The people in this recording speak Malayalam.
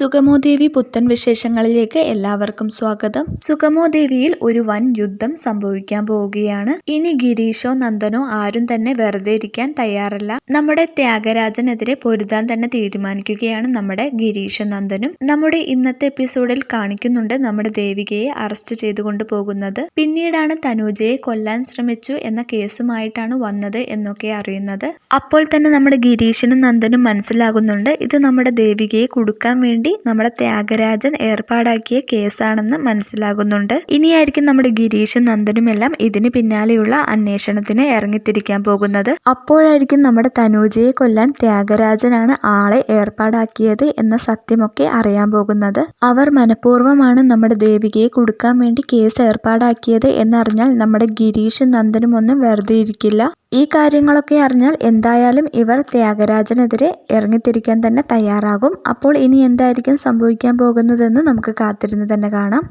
സുഗമോദേവി പുത്തൻ വിശേഷങ്ങളിലേക്ക് എല്ലാവർക്കും സ്വാഗതം. സുഗമോദേവിയിൽ ഒരു വൻ യുദ്ധം സംഭവിക്കാൻ പോവുകയാണ്. ഇനി ഗിരീഷോ നന്ദനോ ആരും തന്നെ വെറുതെ ഇരിക്കാൻ തയ്യാറല്ല. നമ്മുടെ ത്യാഗരാജനെതിരെ പൊരുതാൻ തന്നെ തീരുമാനിക്കുകയാണ് നമ്മുടെ ഗിരീഷും നന്ദനും. നമ്മുടെ ഇന്നത്തെ എപ്പിസോഡിൽ കാണിക്കുന്നുണ്ട് നമ്മുടെ ദേവികയെ അറസ്റ്റ് ചെയ്തുകൊണ്ട് പോകുന്നത്. പിന്നീടാണ് തനൂജയെ കൊല്ലാൻ ശ്രമിച്ചു എന്ന കേസുമായിട്ടാണ് വന്നത് എന്നൊക്കെ അറിയുന്നത്. അപ്പോൾ തന്നെ നമ്മുടെ ഗിരീഷിനും നന്ദനും മനസ്സിലാകുന്നുണ്ട്. ഇത് നമ്മുടെ ദേവികയെ കൊടുക്കാൻ വേണ്ടി നമ്മുടെ ത്യാഗരാജൻ ഏർപ്പാടാക്കിയ കേസാണെന്ന് മനസ്സിലാകുന്നുണ്ട്. ഇനിയായിരിക്കും നമ്മുടെ ഗിരീഷും നന്ദനും എല്ലാം ഇതിന് പിന്നാലെയുള്ള അന്വേഷണത്തിന് ഇറങ്ങിത്തിരിക്കാൻ പോകുന്നത്. അപ്പോഴായിരിക്കും നമ്മുടെ തനൂജയെ കൊല്ലാൻ ത്യാഗരാജനാണ് ആളെ ഏർപ്പാടാക്കിയത് എന്ന സത്യമൊക്കെ അറിയാൻ പോകുന്നത്. അവർ മനഃപൂർവമാണ് നമ്മുടെ ദേവികയെ കൊടുക്കാൻ വേണ്ടി കേസ് ഏർപ്പാടാക്കിയത് എന്നറിഞ്ഞാൽ നമ്മുടെ ഗിരീഷും നന്ദനും ഒന്നും വെറുതെ ഇരിക്കില്ല. ഈ കാര്യങ്ങളൊക്കെ അറിഞ്ഞാൽ എന്തായാലും ഇവർ ത്യാഗരാജനെതിരെ ഇറങ്ങിത്തിരിക്കാൻ തന്നെ തയ്യാറാകും. അപ്പോൾ ഇനി എന്തായിരിക്കും സംഭവിക്കാൻ പോകുന്നതെന്ന് നമുക്ക് കാത്തിരുന്ന് തന്നെ കാണാം.